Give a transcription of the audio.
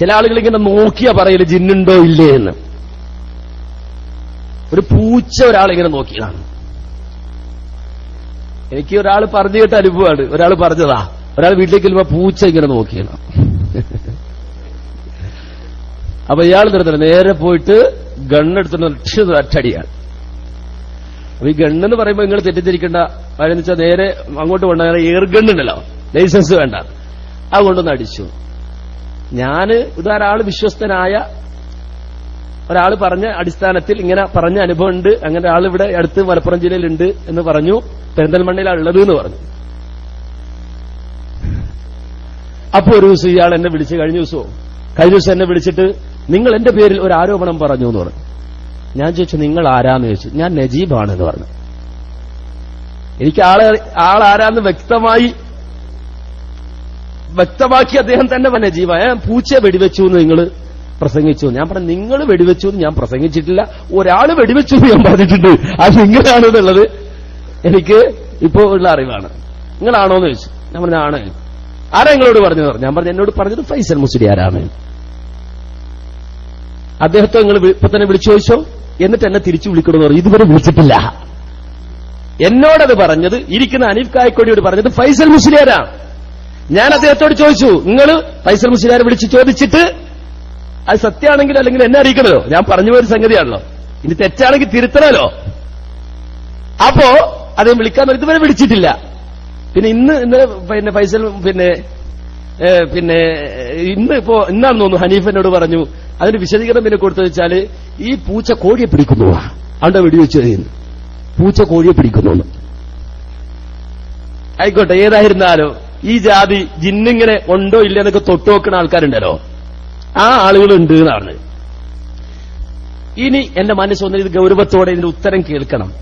ചില ആളുകൾ ഇങ്ങനെ നോക്കിയാ പറയൽ ജിന്നുണ്ടോ ഇല്ലേ എന്ന്. ഒരു പൂച്ച ഒരാളിങ്ങനെ നോക്കിയതാണ് എനിക്ക് ഒരാൾ പറഞ്ഞു കേട്ട അനുഭവമാണ്. ഒരാൾ പറഞ്ഞതാ. ഒരാൾ വീട്ടിലേക്ക് വരുമ്പോ പൂച്ച ഇങ്ങനെ നോക്കിയാണ് അപ്പൊ ഇയാൾ നിർത്തണം നേരെ പോയിട്ട് ഗണ്ണെടുത്തിട്ട് ഒറ്റടിയാണ് അപ്പൊ ഈ ഗണ്ണെന്ന് പറയുമ്പോൾ നിങ്ങൾ തെറ്റിദ്ധരിക്കേണ്ട. കാര്യം വെച്ചാൽ നേരെ അങ്ങോട്ട് കൊണ്ടുപോയ എയർ ഗണ്ണുണ്ടല്ലോ ലൈസൻസ് വേണ്ട. അത് കൊണ്ടൊന്ന് അടിച്ചു. ഞാൻ ഇതൊരാൾ വിശ്വസ്തനായ ഒരാൾ പറഞ്ഞ അടിസ്ഥാനത്തിൽ ഇങ്ങനെ പറഞ്ഞ അനുഭവമുണ്ട്. അങ്ങനെ ഒരാൾ ഇവിടെ അടുത്ത് മലപ്പുറം ജില്ലയിലുണ്ട് എന്ന് പറഞ്ഞു. പെരിന്തൽമണ്ണയിലാണ് ഉള്ളത് എന്ന് പറഞ്ഞു. അപ്പൊ ഒരു ദിവസം ഇയാൾ എന്നെ വിളിച്ച് കഴിഞ്ഞ ദിവസവും കഴിഞ്ഞ ദിവസം എന്നെ വിളിച്ചിട്ട് നിങ്ങൾ എന്റെ പേരിൽ ഒരു ആരോപണം പറഞ്ഞു എന്ന് പറഞ്ഞു. ഞാൻ ചോദിച്ചു നിങ്ങൾ ആരാന്ന് ചോദിച്ചു? ഞാൻ നജീബാണ് എന്ന് പറഞ്ഞു. എനിക്ക് ആളെ ആളാരാന്ന് വ്യക്തമായി വ്യക്തമാക്കി അദ്ദേഹം തന്നെ പറഞ്ഞ ജീവ ഞാൻ പൂച്ചയെ വെടിവെച്ചു എന്ന് നിങ്ങൾ പ്രസംഗിച്ചു. ഞാൻ പറഞ്ഞു നിങ്ങൾ വെടിവെച്ചു എന്ന് ഞാൻ പ്രസംഗിച്ചിട്ടില്ല. ഒരാൾ വെടിവെച്ചു എന്ന് ഞാൻ പറഞ്ഞിട്ടുണ്ട്. അത് നിങ്ങളാണെന്നുള്ളത് എനിക്ക് ഇപ്പോ ഉള്ള അറിവാണ്. നിങ്ങളാണോ എന്ന് ചോദിച്ചു. ഞാൻ പറഞ്ഞു ആണ്. ആരാ നിങ്ങളോട് പറഞ്ഞത്? ഞാൻ പറഞ്ഞു എന്നോട് പറഞ്ഞത് ഫൈസൽ മുസ്ലിയാരാണ്. അദ്ദേഹത്തെ നിങ്ങൾ ഇപ്പൊ തന്നെ വിളിച്ചു ചോദിച്ചോ? എന്നിട്ട് എന്നെ തിരിച്ചു വിളിക്കണമെന്ന് പറഞ്ഞു. ഇതുവരെ വിളിച്ചിട്ടില്ല. എന്നോടത് പറഞ്ഞത് ഇരിക്കുന്ന അനീഫ് കായക്കോടിയോട് പറഞ്ഞത് ഫൈസൽ മുസ്ലിയാരാണ് ഞാൻ അദ്ദേഹത്തോട് ചോദിച്ചു നിങ്ങൾ ഫൈസൽ മുസ്ലിയാരെ വിളിച്ച് ചോദിച്ചിട്ട് അത് സത്യമാണെങ്കിൽ അല്ലെങ്കിൽ എന്നെ അറിയിക്കണല്ലോ ഞാൻ പറഞ്ഞു പോയൊരു സംഗതിയാണല്ലോ. ഇനി തെറ്റാണെങ്കിൽ തിരുത്തണല്ലോ അപ്പോ അതേ വിളിക്കാൻ ഇതുവരെ വിളിച്ചിട്ടില്ല. പിന്നെ ഇന്ന് ഇന്ന് പിന്നെ ഫൈസൽ പിന്നെ പിന്നെ ഇന്ന് ഇപ്പോ ഇന്നാണെന്ന് തോന്നുന്നു ഹനീഫ് എന്നോട് പറഞ്ഞു അതിന് വിശദീകരണം പിന്നെ കൊടുത്തു വെച്ചാൽ ഈ പൂച്ച കോഴിയെ പിടിക്കുന്നു അവിടെ വെടിവെച്ച് കഴിയുന്നു പൂച്ച കോഴിയെ പിടിക്കുന്നു. ആയിക്കോട്ടെ ഏതായിരുന്നാലോ ഈ ജാതി ജിന്നിങ്ങനെ ഉണ്ടോ ഇല്ല എന്നൊക്കെ തൊട്ടു നോക്കുന്ന ആൾക്കാരുണ്ടല്ലോ. ആ ആളുകളുണ്ട് എന്നാണ് ഇനി എന്റെ മനസ്സ് ഒന്നിന് ഇത് ഗൗരവത്തോടെ ഇതിന്റെ ഉത്തരം കേൾക്കണം.